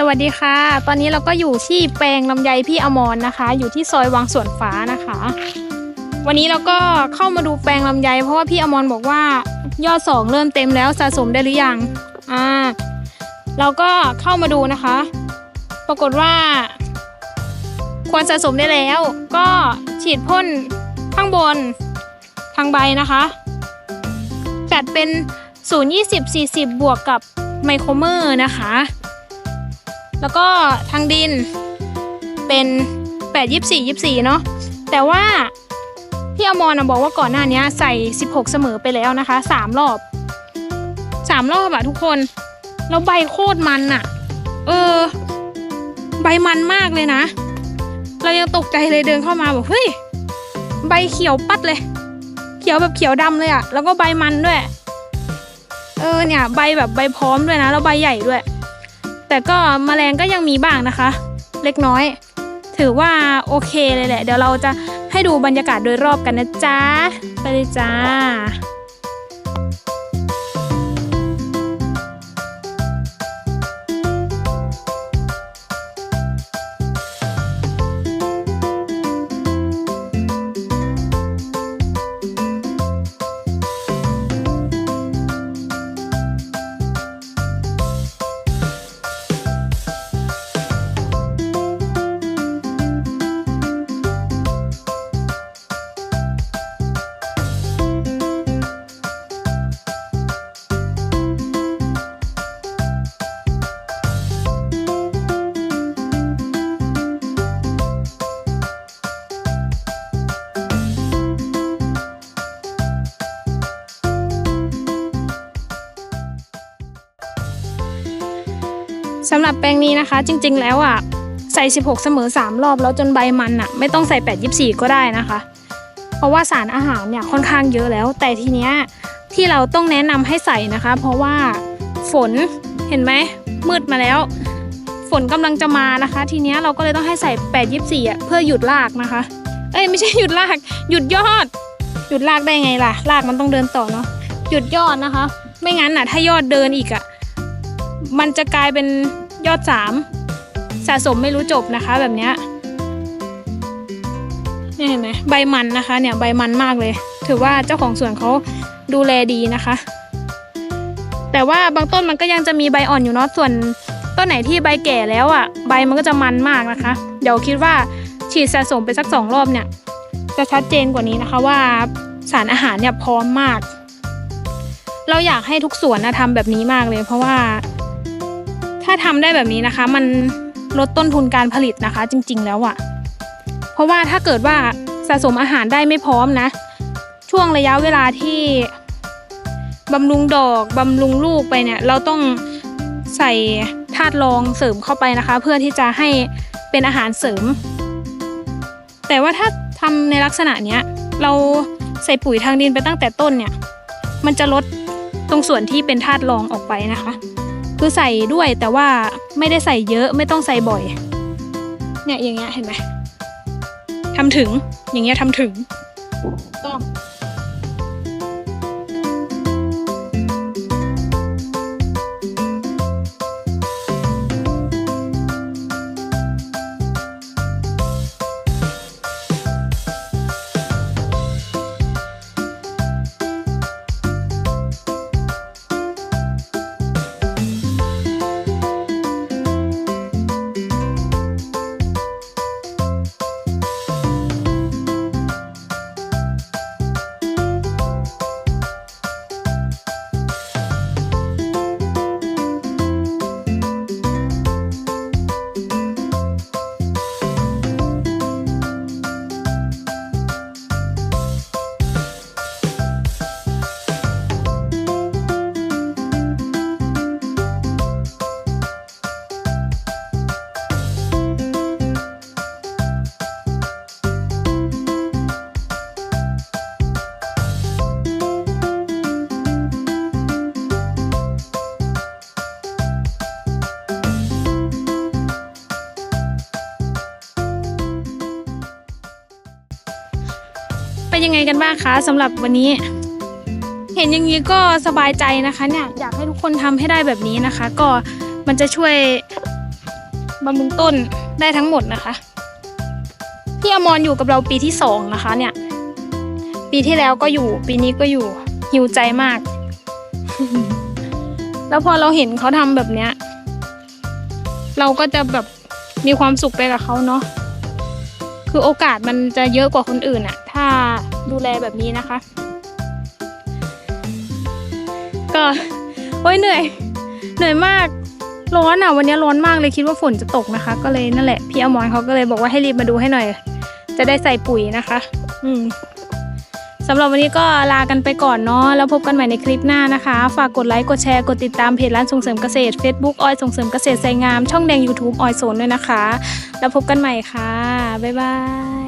สวัสดีค่ะ ตอนนี้เราก็อยู่ที่แปลงลำไยพี่อมรนะคะ อยู่ที่ซอยวังสวนฟ้านะคะ วันนี้เราก็เข้ามาดูแปลงลำไย เพราะว่าพี่อมรบอกว่ายอดสองเริ่มเต็มแล้วสะสมได้หรือยัง อ่า เราก็เข้ามาดูนะคะ ปรากฏว่า ควรสะสมได้แล้ว ก็ฉีดพ่นข้างบนทางใบนะคะ จัดเป็น 0 20 40 บวกกับไมโครเมอร์นะคะ แล้วก็ทางดินเป็น 8 24 24 เนาะแต่ว่าพี่อมรนะบอกว่าก่อนหน้านี้ใส่ 16 เสมอไปแล้วนะคะ 3 รอบ 3 รอบอะทุกคน แล้วใบโคตรมันอะเออ ใบมันมากเลยนะ เรายังตกใจเลยเดินเข้ามาบอกเฮ้ยใบเขียวปัดเลย เขียวแบบเขียวดำเลยอะแล้วก็ใบมันด้วย เออเนี่ย ใบแบบใบพร้อมด้วยนะ แล้วใบใหญ่ด้วย แต่ก็แมลงก็ยังมีบ้างนะคะ เล็กน้อย ถือว่าโอเคเลยแหละ เดี๋ยวเราจะให้ดูบรรยากาศโดยรอบกันนะจ๊ะ ไปเลยจ้า สำหรับแปลงนี้นะคะ จริง ๆ แล้วอะใส่ 16 เสมอ 3 รอบแล้วจนใบมันอะ ไม่ต้องใส่ 8 24 ก็ได้นะคะ เพราะว่าสารอาหารเนี่ยค่อนข้างเยอะแล้ว แต่ทีเนี้ยที่เราต้องแนะนำให้ใส่นะคะ เพราะว่าฝนเห็นไหมมืดมาแล้ว ฝนกำลังจะมานะคะ ทีเนี้ยเราก็เลยต้องให้ใส่ 8 24อะเพื่อหยุดรากนะคะ เอ้ยไม่ใช่หยุดราก หยุดยอด หยุดรากได้ไงล่ะรากมันต้องเดินต่อเนาะหยุดยอดนะคะ ไม่งั้นอะถ้ายอดเดินอีกอะ มันจะกลายเป็นยอดสามสะสมไม่รู้จบนะคะแบบเนี้ยนี่เห็นไหมใบมันนะคะ เนี่ยใบมันมากเลย ถือว่าเจ้าของสวนเขาดูแลดีนะคะ แต่ว่าบางต้นมันก็ยังจะมีใบอ่อนอยู่เนาะส่วนต้นไหนที่ใบแก่แล้วอะ่ะ ใบมันก็จะมันมากนะคะ เดี๋ยวคิดว่าฉีดสะสมไปสักสองรอบเนี่ย จะชัดเจนกว่านี้นะคะว่าสารอาหารเนี่ยพร้อมมาก เราอยากให้ทุกสวนนะทำแบบนี้มากเลย เพราะว่า ถ้าทำได้แบบนี้นะคะ มันลดต้นทุนการผลิตนะคะ จริง ๆ แล้วอะ่ะ เพราะว่าถ้าเกิดว่าสะสมอาหารได้ไม่พร้อมนะ ช่วงระยะเวลาที่บำรุงดอกบำรุงลูกไปเนี่ยเราต้องใส่ธาตุรองเสริมเข้าไปนะคะ เพื่อที่จะให้เป็นอาหารเสริม แต่ว่าถ้าทำในลักษณะเนี้ยเราใส่ปุ๋ยทางดินไปตั้งแต่ต้นเนี่ย มันจะลดตรงส่วนที่เป็นธาตุรองออกไปนะคะ คือใส่ด้วยแต่ว่าไม่ได้ใส่เยอะไม่ต้องใส่บ่อย เนี่ยอย่างเงี้ยเห็นไหมทำถึงอย่างเงี้ยทำถึง เป็นยังไงกันบ้างคะสำหรับวันนี้ เห็นอย่างนี้ก็สบายใจนะคะเนี่ยอยากให้ทุกคนทำให้ได้แบบนี้นะคะ ก็มันจะช่วยบำรุงต้นได้ทั้งหมดนะคะพี่อมรอยู่กับเราปีที่สองนะคะ เนี่ย ปีที่แล้วก็อยู่ ปีนี้ก็อยู่หิวใจมาก แล้วพอเราเห็นเขาทำแบบเนี้ย เราก็จะแบบมีความสุขไปกับเขาเนาะคือโอกาสมันจะเยอะกว่าคนอื่นอะถ้า ดูแลแบบนี้นะคะ ก็โอ้ยเหนื่อย เหนื่อยมากร้อนอะวันนี้ร้อนมากเลยคิดว่าฝนจะตกนะคะ ก็เลยนั่นแหละพี่อมรเขาก็เลยบอกว่าให้รีบมาดูให้หน่อย จะได้ใส่ปุ๋ยนะคะ อืมสำหรับวันนี้ก็ลากันไปก่อนเนาะแล้วพบกันใหม่ในคลิปหน้านะคะ ฝากกดไลค์กดแชร์กดติดตามเพจร้านส่งเสริมเกษตร Facebook ออยส่งเสริมเกษตรไซงามช่องแดง YouTube ออยโซนด้วยนะคะ แล้วพบกันใหม่ค่ะ บ๊ายบาย